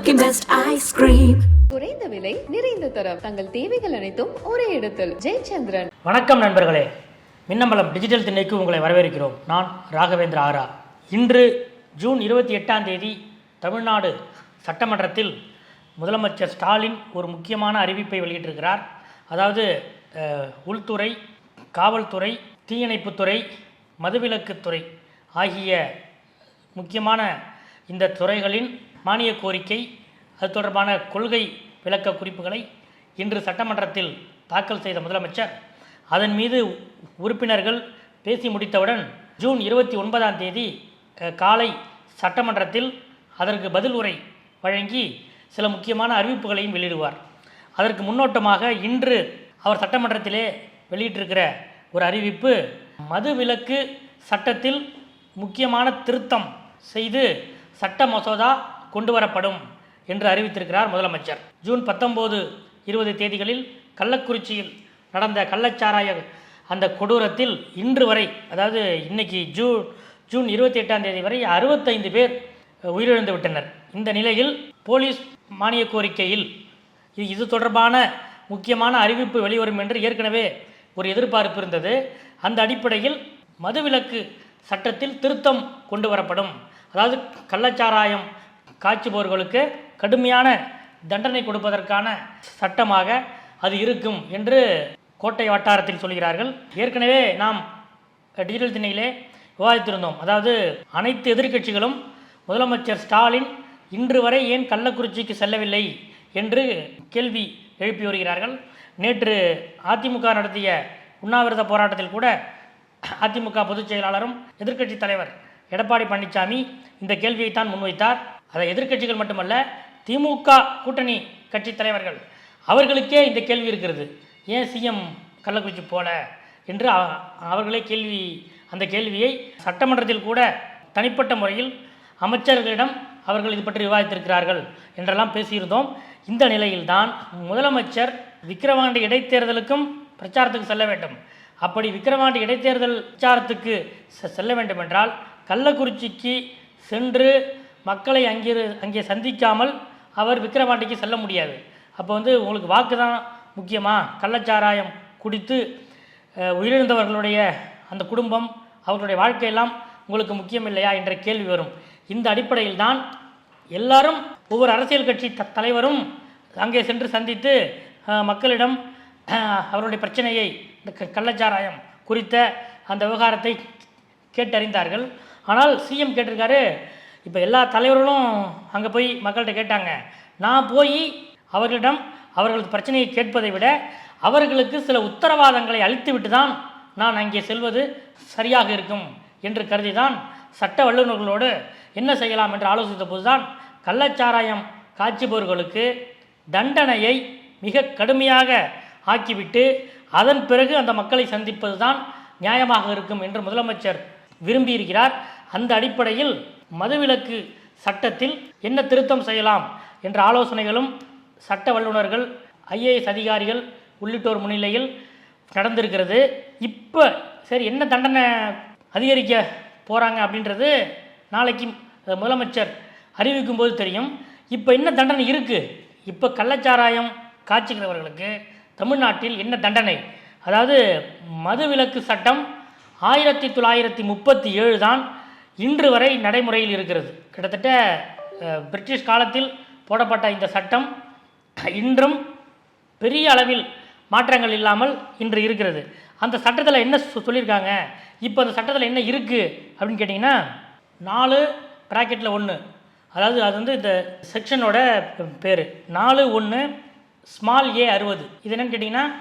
Milky Mist ice cream. குறைந்த விலை நிறைந்த தரம். தங்கள் தேவைகள் அனைத்தும் ஒரே இடத்தில். ஜெயச்சந்திரன். வணக்கம் நண்பர்களே. மின்னம்பலம் டிஜிட்டல் திண்ணைக்கு உங்களை வரவேற்கிறோம். நான் ராகவேந்திர ஆரா. இன்று ஜூன் இருபத்தி எட்டாம் தேதி தமிழ்நாடு சட்டமன்றத்தில் முதலமைச்சர் ஸ்டாலின் ஒரு முக்கியமான அறிவிப்பை வெளியிட்டிருக்கிறார். அதாவது உள்துறை காவல்துறை தீயணைப்புத்துறை மதுவிலக்குத்துறை ஆகிய முக்கியமான இந்த துறைகளின் மானிய கோரிக்கை அது தொடர்பான கொள்கை விளக்க குறிப்புகளை இன்று சட்டமன்றத்தில் தாக்கல் செய்த முதலமைச்சர். அதன் மீது உறுப்பினர்கள் பேசி முடித்தவுடன் ஜூன் இருபத்தி ஒன்பதாம் தேதி காலை சட்டமன்றத்தில் அதற்கு பதில் உரை வழங்கி சில முக்கியமான அறிவிப்புகளையும் வெளியிடுவார். அதற்கு முன்னோட்டமாக இன்று அவர் சட்டமன்றத்திலே வெளியிட்டிருக்கிற ஒரு அறிவிப்பு மது விலக்கு சட்டத்தில் முக்கியமான திருத்தம் செய்து சட்ட மசோதா கொண்டு வரப்படும். என்று அறிவித்திருக்கிறார் முதலமைச்சர். ஜூன் பத்தொம்போது இருபது தேதிகளில் கள்ளக்குறிச்சியில் நடந்த கள்ளச்சாராய அந்த கொடூரத்தில் இன்று வரை அதாவது இன்னைக்கு ஜூன் ஜூன் இருபத்தி எட்டாம் தேதி வரை அறுபத்தைந்து பேர் உயிரிழந்து விட்டனர். இந்த நிலையில் போலீஸ் மானிய கோரிக்கையில் இது இது தொடர்பான முக்கியமான அறிவிப்பு வெளிவரும் என்று ஏற்கனவே ஒரு எதிர்பார்ப்பு இருந்தது. அந்த அடிப்படையில் மதுவிலக்கு சட்டத்தில் திருத்தம் கொண்டு வரப்படும். அதாவது கள்ளச்சாராயம் காய்ச்சுபவர்களுக்கு கடுமையான தண்டனை கொடுப்பதற்கான சட்டமாக அது இருக்கும் என்று கோட்டை வட்டாரத்தில் சொல்கிறார்கள். ஏற்கனவே நாம் டிஜிட்டல் திணையிலே விவாதித்திருந்தோம். அதாவது அனைத்து எதிர்க்கட்சிகளும் முதலமைச்சர் ஸ்டாலின் இன்று வரை ஏன் கள்ளக்குறிச்சிக்கு செல்லவில்லை என்று கேள்வி எழுப்பி வருகிறார்கள். நேற்று அதிமுக நடத்திய உண்ணாவிரத போராட்டத்தில் கூட அதிமுக பொதுச் செயலாளரும் எதிர்க்கட்சி தலைவர் எடப்பாடி பழனிசாமி இந்த கேள்வியைத்தான் முன்வைத்தார். அதை எதிர்க்கட்சிகள் மட்டுமல்ல திமுக கூட்டணி கட்சி தலைவர்கள் அவர்களுக்கே இந்த கேள்வி இருக்கிறது. ஏன் சிஎம் கள்ளக்குறிச்சி போல என்று அவர்களே கேள்வி அந்த கேள்வியை சட்டமன்றத்தில் கூட தனிப்பட்ட முறையில் அமைச்சர்களிடம் அவர்கள் இது பற்றி விவாதித்திருக்கிறார்கள் என்றெல்லாம் பேசியிருந்தோம். இந்த நிலையில்தான் முதலமைச்சர் விக்கிரவாண்டி இடைத்தேர்தலுக்கும் பிரச்சாரத்துக்கு செல்ல வேண்டும். அப்படி விக்கிரவாண்டி இடைத்தேர்தல் பிரச்சாரத்துக்கு செ- செல்ல வேண்டும் என்றால் கள்ளக்குறிச்சிக்கு சென்று மக்களை அங்கே அங்கே சந்திக்காமல் அவர் விக்கிரவாண்டிக்கு செல்ல முடியாது. அப்போ வந்து உங்களுக்கு வாக்கு தான் முக்கியமா? கள்ளச்சாராயம் குடித்து உயிரிழந்தவர்களுடைய அந்த குடும்பம் அவர்களுடைய வாழ்க்கையெல்லாம் உங்களுக்கு முக்கியம் இல்லையா என்ற கேள்வி வரும். இந்த அடிப்படையில் தான் எல்லாரும் ஒவ்வொரு அரசியல் கட்சி த தலைவரும் அங்கே சென்று சந்தித்து மக்களிடம் அவருடைய பிரச்சனையை இந்த க- கள்ளச்சாராயம் குறித்த அந்த விவகாரத்தை கேட்டறிந்தார்கள். ஆனால் சிஎம் கேட்டிருக்காரு இப்போ எல்லா தலைவர்களும் அங்கே போய் மக்கள்கிட்ட கேட்டாங்க. நான் போய் அவர்களிடம் அவர்களது பிரச்சனையை கேட்பதை விட அவர்களுக்கு சில உத்தரவாதங்களை அளித்துவிட்டு தான் நான் அங்கே செல்வது சரியாக இருக்கும் என்று கருதி தான் சட்ட வல்லுநர்களோடு என்ன செய்யலாம் என்று ஆலோசித்த போதுதான் கள்ளச்சாராயம் காய்ச்சுபவர்களுக்கு தண்டனையை மிக கடுமையாக ஆக்கிவிட்டு அதன் பிறகு அந்த மக்களை சந்திப்பது தான் நியாயமாக இருக்கும் என்று முதலமைச்சர் விரும்பியிருக்கிறார். அந்த அடிப்படையில் மதுவிலக்கு சட்டத்தில் என்ன திருத்தம் செய்யலாம் என்ற ஆலோசனைகளும் சட்ட வல்லுநர்கள் ஐஏஎஸ் அதிகாரிகள் உள்ளிட்டோர் முன்னிலையில் நடந்திருக்கிறது. இப்போ சரி என்ன தண்டனை அதிகரிக்க போகிறாங்க அப்படின்றது நாளைக்கு முதலமைச்சர் அறிவிக்கும் போது தெரியும். இப்போ என்ன தண்டனை இருக்குது இப்போ கள்ளச்சாராயம் காய்ச்சுகிறவர்களுக்கு தமிழ்நாட்டில் என்ன தண்டனை? அதாவது மதுவிலக்கு சட்டம் ஆயிரத்தி தொள்ளாயிரத்தி முப்பத்தி ஏழு தான் இன்று வரை நடைமுறையில் இருக்கிறது. கிட்டத்தட்ட பிரிட்டிஷ் காலத்தில் போடப்பட்ட இந்த சட்டம் இன்றும் பெரிய அளவில் மாற்றங்கள் இல்லாமல் இன்று இருக்கிறது. அந்த சட்டத்தில் என்ன சொ- சொல்லியிருக்காங்க? இப்போ அந்த சட்டத்தில் என்ன இருக்குது அப்படின்னு கேட்டிங்கன்னா நாலு ப்ராக்கெட்டில் ஒன்று அதாவது அது வந்து இந்த செக்ஷனோட பேர். நாலு ஒன்று ஸ்மால் ஏ அறுபது. இது என்னன்னு கேட்டிங்கன்னா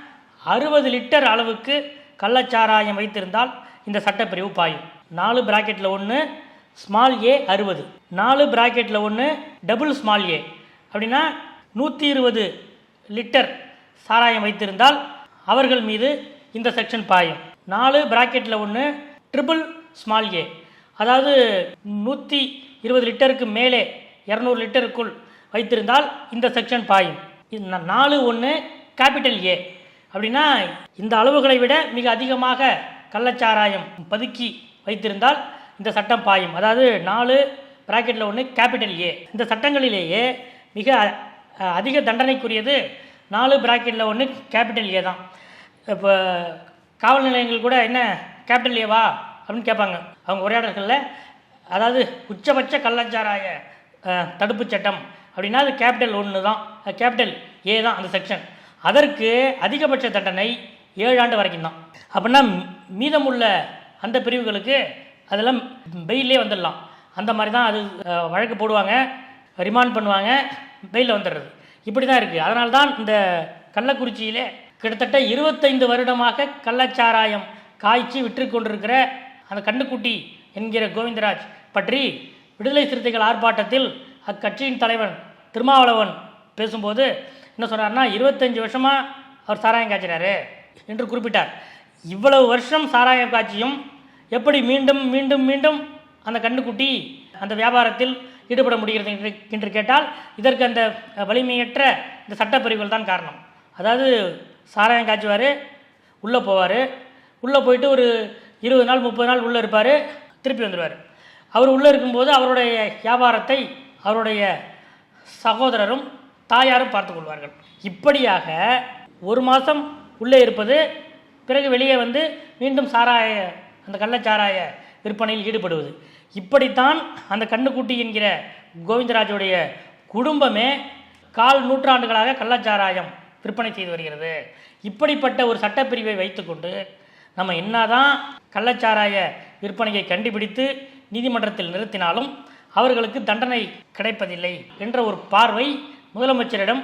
அறுபது லிட்டர் அளவுக்கு கள்ளச்சாராயம் வைத்திருந்தால் இந்த சட்டப்பிரிவு பாயும். நாலு ப்ராக்கெட்டில் ஒன்று ஸ்மால் ஏ அறுபது. நாலு ப்ராக்கெட்டில் ஒன்று டபுள் ஸ்மால் ஏ அப்படின்னா நூற்றி இருபது லிட்டர் சாராயம் வைத்திருந்தால் அவர்கள் மீது இந்த செக்ஷன் பாயும். நாலு ப்ராக்கெட்டில் ஒன்று ட்ரிபிள் ஸ்மால் ஏ அதாவது நூற்றி இருபது லிட்டருக்கு மேலே இரநூறு லிட்டருக்குள் வைத்திருந்தால் இந்த செக்ஷன் பாயும். இது நாலு ஒன்று கேபிட்டல் ஏ அப்படின்னா இந்த அளவுகளை விட மிக அதிகமாக கள்ளச்சாராயம் பதுக்கி வைத்திருந்தால் இந்த சட்டம் பாயும். அதாவது நாலு பிராக்கெட்டில் ஒன்று கேபிட்டல் ஏ. இந்த சட்டங்களிலேயே மிக அதிக தண்டனைக்குரியது நாலு பிராக்கெட்டில் ஒன்று கேபிட்டல் ஏ தான். இப்போ காவல் நிலையங்கள் கூட என்ன கேபிட்டல் ஏவா அப்படின்னு கேட்பாங்க. அவங்க உரையாடல்களில் அதாவது உச்சபட்ச கள்ளச்சாராய தடுப்பு தடுப்புச் சட்டம் அப்படின்னா அது கேபிட்டல் ஒன்று தான். கேபிட்டல் ஏ தான் அந்த செக்ஷன். அதற்கு அதிகபட்ச தண்டனை ஏழு ஆண்டு வரைக்கும் தான். அப்படின்னா மீ- மீதமுள்ள அந்த பிரிவுகளுக்கு அதெல்லாம் பெயிலே வந்துடலாம். அந்த மாதிரி தான் அது வழக்கு போடுவாங்க ரிமாண்ட் பண்ணுவாங்க பெயிலில் வந்துடுறது. இப்படி தான் இருக்குது அதனால தான் இந்த கள்ளக்குறிச்சியிலே கிட்டத்தட்ட இருபத்தைந்து வருடமாக கள்ளச்சாராயம் காய்ச்சி விற்று கொண்டிருக்கிற அந்த கண்ணுக்குட்டி என்கிற கோவிந்தராஜ் பற்றி விடுதலை சிறுத்தைகள் ஆர்ப்பாட்டத்தில் அக்கட்சியின் தலைவன் திருமாவளவன் பேசும்போது என்ன சொன்னார்னா இருபத்தஞ்சு வருஷமாக அவர் சாராயம் காய்ச்சினார் என்று குறிப்பிட்டார். இவ்வளவு வருஷம் சாராயம் காட்சியும் எப்படி மீண்டும் மீண்டும் மீண்டும் அந்த கண்ணுக்குட்டி அந்த வியாபாரத்தில் ஈடுபட முடிகிறது என்று என்று கேட்டால் இதற்கு அந்த வலிமையற்ற இந்த சட்டப்பிரிவுகள் தான் காரணம். அதாவது சாராயம் காய்ச்சுவார் உள்ளே போவார் உள்ளே போயிட்டு ஒரு இருபது நாள் முப்பது நாள் உள்ளே இருப்பார் திருப்பி வந்துடுவார் அவர் உள்ளே இருக்கும்போது அவருடைய வியாபாரத்தை அவருடைய சகோதரரும் தாயாரும் பார்த்து கொள்வார்கள். இப்படியாக ஒரு மாதம் உள்ளே இருப்பது பிறகு வெளியே வந்து மீண்டும் சாராய அந்த கள்ளச்சாராய விற்பனையில் ஈடுபடுவது. இப்படித்தான் அந்த கண்ணுக்குட்டி என்கிற கோவிந்தராஜுடைய குடும்பமே கால் நூற்றாண்டுகளாக கள்ளச்சாராயம் விற்பனை செய்து வருகிறது. இப்படிப்பட்ட ஒரு சட்டப்பிரிவை வைத்துக்கொண்டு நம்ம என்னதான் கள்ளச்சாராய விற்பனையை கண்டுபிடித்து நீதிமன்றத்தில் நிறுத்தினாலும் அவர்களுக்கு தண்டனை கிடைப்பதில்லை என்ற ஒரு பார்வை முதலமைச்சரிடம்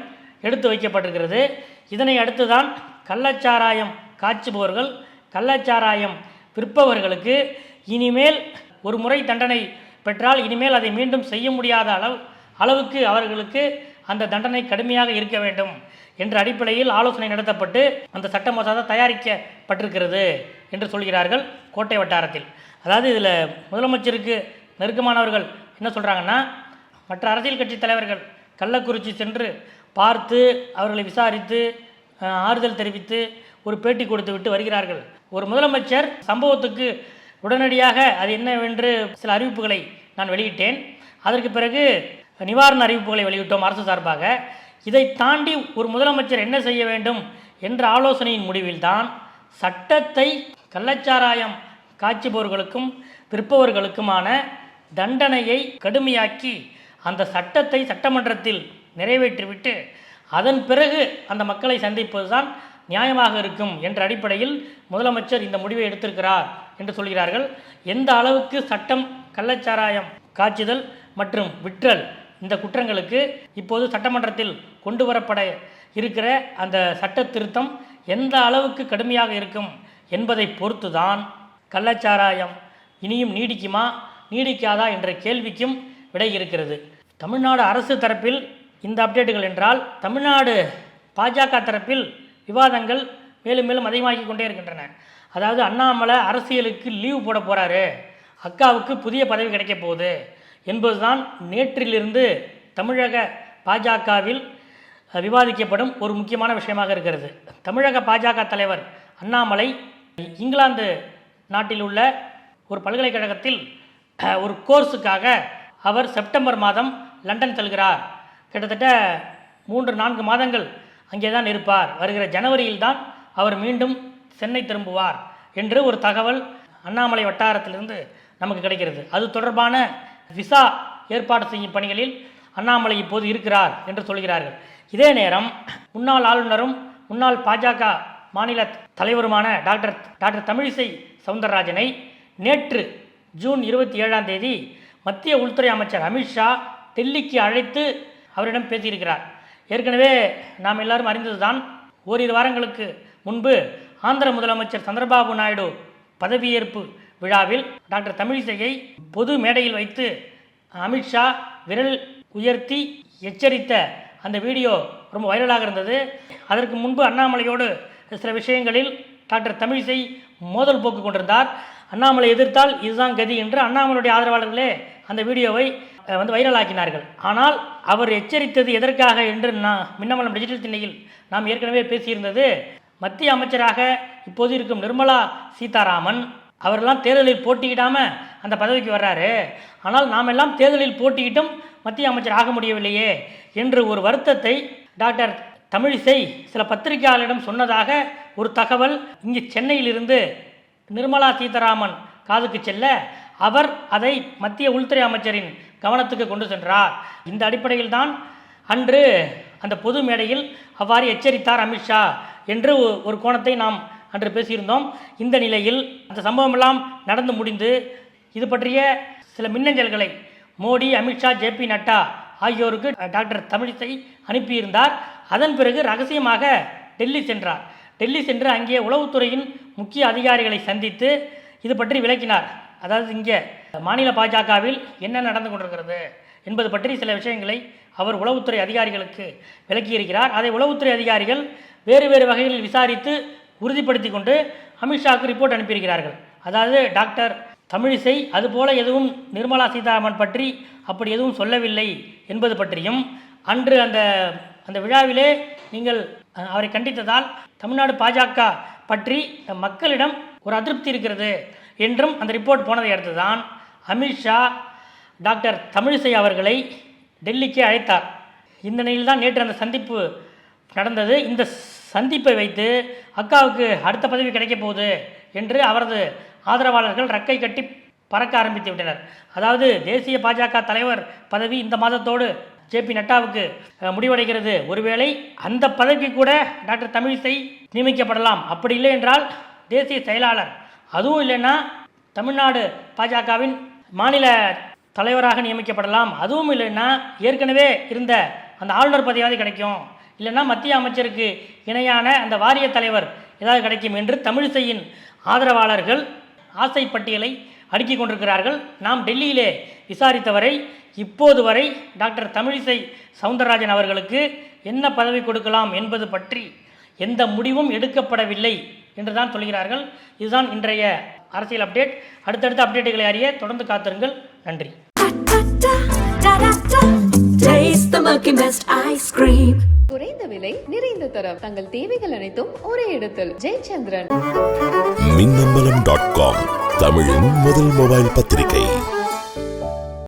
எடுத்து வைக்கப்பட்டிருக்கிறது. இதனை அடுத்துதான் கள்ளச்சாராயம் காய்ச்சுபவர்கள் கள்ளச்சாராயம் விற்பவர்களுக்கு இனிமேல் ஒரு முறை தண்டனை பெற்றால் இனிமேல் அதை மீண்டும் செய்ய முடியாத அளவு அளவுக்கு அவர்களுக்கு அந்த தண்டனை கடுமையாக இருக்க வேண்டும் என்ற அடிப்படையில் ஆலோசனை நடத்தப்பட்டு அந்த சட்ட மசோதா தயாரிக்கப்பட்டிருக்கிறது என்று சொல்கிறார்கள் கோட்டை வட்டாரத்தில். அதாவது இதில் முதலமைச்சருக்கு நெருக்கமானவர்கள் என்ன சொல்கிறாங்கன்னா மற்ற அரசியல் கட்சி தலைவர்கள் கள்ளக்குறிச்சி சென்று பார்த்து அவர்களை விசாரித்து ஆறுதல் தெரிவித்து ஒரு பேட்டி கொடுத்து விட்டு வருகிறார்கள். ஒரு முதலமைச்சர் சம்பவத்துக்கு உடனடியாக அது என்னவென்று சில அறிவிப்புகளை நான் வெளியிட்டேன். அதற்கு பிறகு நிவாரண அறிவிப்புகளை வெளியிட்டோம் அரசு சார்பாக. இதை தாண்டி ஒரு முதலமைச்சர் என்ன செய்ய வேண்டும் என்ற ஆலோசனையின் முடிவில்தான் சட்டத்தை கள்ளச்சாராயம் காய்ச்சுபவர்களுக்கும் விற்பவர்களுக்குமான தண்டனையை கடுமையாக்கி அந்த சட்டத்தை சட்டமன்றத்தில் நிறைவேற்றிவிட்டு அதன் பிறகு அந்த மக்களை சந்திப்பதுதான் நியாயமாக இருக்கும் என்ற அடிப்படையில் முதலமைச்சர் இந்த முடிவை எடுத்திருக்கிறார் என்று சொல்கிறார்கள். எந்த அளவுக்கு சட்டம் கள்ளச்சாராயம் காய்ச்சுதல் மற்றும் விற்றல் இந்த குற்றங்களுக்கு இப்போது சட்டமன்றத்தில் கொண்டு வரப்பட இருக்கிற அந்த சட்ட திருத்தம் எந்த அளவுக்கு கடுமையாக இருக்கும் என்பதை பொறுத்துதான் கள்ளச்சாராயம் இனியும் நீடிக்குமா நீடிக்காதா என்ற கேள்விக்கும் விடை இருக்கிறது. தமிழ்நாடு அரசு தரப்பில் இந்த அப்டேட்டுகள் என்றால் தமிழ்நாடு பாஜக தரப்பில் விவாதங்கள் மேலும் மேலும் அதிகமாகி கொண்டே இருக்கின்றன. அதாவது அண்ணாமலை அரசியலுக்கு லீவு போட போகிறாரு அக்காவுக்கு புதிய பதவி கிடைக்க போகுது என்பதுதான் நேற்றிலிருந்து தமிழக பாஜகவில் விவாதிக்கப்படும் ஒரு முக்கியமான விஷயமாக இருக்கிறது. தமிழக பாஜக தலைவர் அண்ணாமலை இங்கிலாந்து நாட்டில் உள்ள ஒரு பல்கலைக்கழகத்தில் ஒரு கோர்ஸுக்காக அவர் செப்டம்பர் மாதம் லண்டன் செல்கிறார். கிட்டத்தட்ட மூன்று நான்கு மாதங்கள் அங்கே தான் இருப்பார். வருகிற ஜனவரியில் தான் அவர் மீண்டும் சென்னை திரும்புவார் என்று ஒரு தகவல் அண்ணாமலை வட்டாரத்திலிருந்து நமக்கு கிடைக்கிறது. அது தொடர்பான விசா ஏற்பாடு செய்யும் பணிகளில் அண்ணாமலை இப்போது இருக்கிறார் என்று சொல்கிறார்கள். இதே நேரம் முன்னாள் ஆளுநரும் முன்னாள் பாஜக மாநில தலைவருமான டாக்டர் டாக்டர் தமிழிசை சவுந்தரராஜனை நேற்று ஜூன் இருபத்தி ஏழாம் தேதி மத்திய உள்துறை அமைச்சர் அமித்ஷா டெல்லிக்கு அழைத்து அவரிடம் பேசியிருக்கிறார். ஏற்கனவே நாம் எல்லாரும் அறிந்ததுதான் ஓரிரு வாரங்களுக்கு முன்பு ஆந்திர முதலமைச்சர் சந்திரபாபு நாயுடு பதவியேற்பு விழாவில் டாக்டர் தமிழிசையை பொது மேடையில் வைத்து அமித்ஷா விரல் உயர்த்தி எச்சரித்த அந்த வீடியோ ரொம்ப வைரலாக இருந்தது. அதற்கு முன்பு அண்ணாமலையோடு சில விஷயங்களில் டாக்டர் தமிழிசை மோதல் போக்கு கொண்டிருந்தார். அண்ணாமலை எதிர்த்தால் இதுதான் கதி என்று அண்ணாமலையுடைய ஆதரவாளர்களே அந்த வீடியோவை வந்து வைரலாக்கினார்கள். ஆனால் அவர் எச்சரித்தது எதற்காக என்று நான் மின்னமலம் டிஜிட்டல் திண்ணையில் நாம் ஏற்கனவே பேசியிருந்தது. மத்திய அமைச்சராக இப்போது இருக்கும் நிர்மலா சீதாராமன் அவரெல்லாம் தேர்தலில் போட்டியிடாமல் அந்த பதவிக்கு வர்றாரு. ஆனால் நாம் எல்லாம் தேர்தலில் போட்டியிட்டும் மத்திய அமைச்சர் ஆக முடியவில்லையே என்று ஒரு வருத்தத்தை டாக்டர் தமிழிசை சில பத்திரிகையாளரிடம் சொன்னதாக ஒரு தகவல் இங்கே சென்னையிலிருந்து நிர்மலா சீதாராமன் காதுக்கு செல்ல அவர் அதை மத்திய உள்துறை அமைச்சரின் கவனத்துக்கு கொண்டு சென்றார். இந்த அடிப்படையில் தான் அன்று அந்த பொது மேடையில் அவ்வாறு எச்சரித்தார் அமித்ஷா என்று ஒரு கோணத்தை நாம் அன்று பேசியிருந்தோம். இந்த நிலையில் அந்த சம்பவமெல்லாம் நடந்து முடிந்து இது பற்றிய சில மின்னஞ்சல்களை மோடி அமித்ஷா ஜேபி நட்டா ஆகியோருக்கு டாக்டர் தமிழிசை அனுப்பியிருந்தார். அதன் பிறகு ரகசியமாக டெல்லி சென்றார். டெல்லி சென்று அங்கே உளவுத்துறையின் முக்கிய அதிகாரிகளை சந்தித்து இது பற்றி விளக்கினார். அதாவது இங்கே மாநில பாஜகவில் என்ன நடந்து கொண்டிருக்கிறது என்பது பற்றி சில விஷயங்களை அவர் உளவுத்துறை அதிகாரிகளுக்கு விளக்கியிருக்கிறார். அதை உளவுத்துறை அதிகாரிகள் வேறு வேறு வகைகளில் விசாரித்து உறுதிப்படுத்தி கொண்டு அமித்ஷாவுக்கு ரிப்போர்ட் அனுப்பியிருக்கிறார்கள். அதாவது டாக்டர் தமிழிசை அதுபோல எதுவும் நிர்மலா சீதாராமன் பற்றி அப்படி எதுவும் சொல்லவில்லை என்பது பற்றியும் அன்று அந்த அந்த விழாவிலே நீங்கள் அவரை கண்டித்ததால் தமிழ்நாடு பாஜக பற்றி மக்களிடம் ஒரு அதிருப்தி இருக்கிறது. என்றும் அந்த ரிப்போர்ட் போனதை அடுத்து தான் அமித்ஷா டாக்டர் தமிழிசை அவர்களை டெல்லிக்கு அழைத்தார். இந்த நிலையில் தான் நேற்று அந்த சந்திப்பு நடந்தது. இந்த சந்திப்பை வைத்து அக்காவுக்கு அடுத்த பதவி கிடைக்கப் போகுது என்று அவரது ஆதரவாளர்கள் ரக்கை கட்டி பறக்க ஆரம்பித்து விட்டனர். அதாவது தேசிய பாஜக தலைவர் பதவி இந்த மாதத்தோடு ஜேபி நட்டாவுக்கு முடிவடைகிறது. ஒருவேளை அந்த பதவிக்கு கூட டாக்டர் தமிழிசை நியமிக்கப்படலாம். அப்படி இல்லை என்றால் தேசிய செயலாளர் அதுவும் இல்லைன்னா தமிழ்நாடு பாஜகவின் மாநில தலைவராக நியமிக்கப்படலாம். அதுவும் இல்லைன்னா ஏற்கனவே இருந்த அந்த ஆளுநர் பதவியாவது கிடைக்கும். இல்லைன்னா மத்திய அமைச்சருக்கு இணையான அந்த வாரிய தலைவர் ஏதாவது கிடைக்கும் என்று தமிழிசையின் ஆதரவாளர்கள் ஆசை பட்டியலை அடுக்கி கொண்டிருக்கிறார்கள். நாம் டெல்லியிலே விசாரித்தவரை இப்போது வரை டாக்டர் தமிழிசை சவுந்தரராஜன் அவர்களுக்கு என்ன பதவி கொடுக்கலாம் என்பது பற்றி எந்த முடிவும் எடுக்கப்படவில்லை. என்று தான் சொல்கிறார்கள் இதுதான் இன்றைய அரசியல் அப்டேட் அடுத்தடுத்த அப்டேட்டுகளை அறிய தொடர்ந்து காத்திருங்கள். நன்றி. குறைந்த விலை நிறைந்த தரம். தங்கள் தேவைகள் அனைத்தும் ஒரே இடத்தில். ஜெயச்சந்திரன். மின்னம்பலம் டாட் காம் தமிழின் முதல் மொபைல் பத்திரிகை.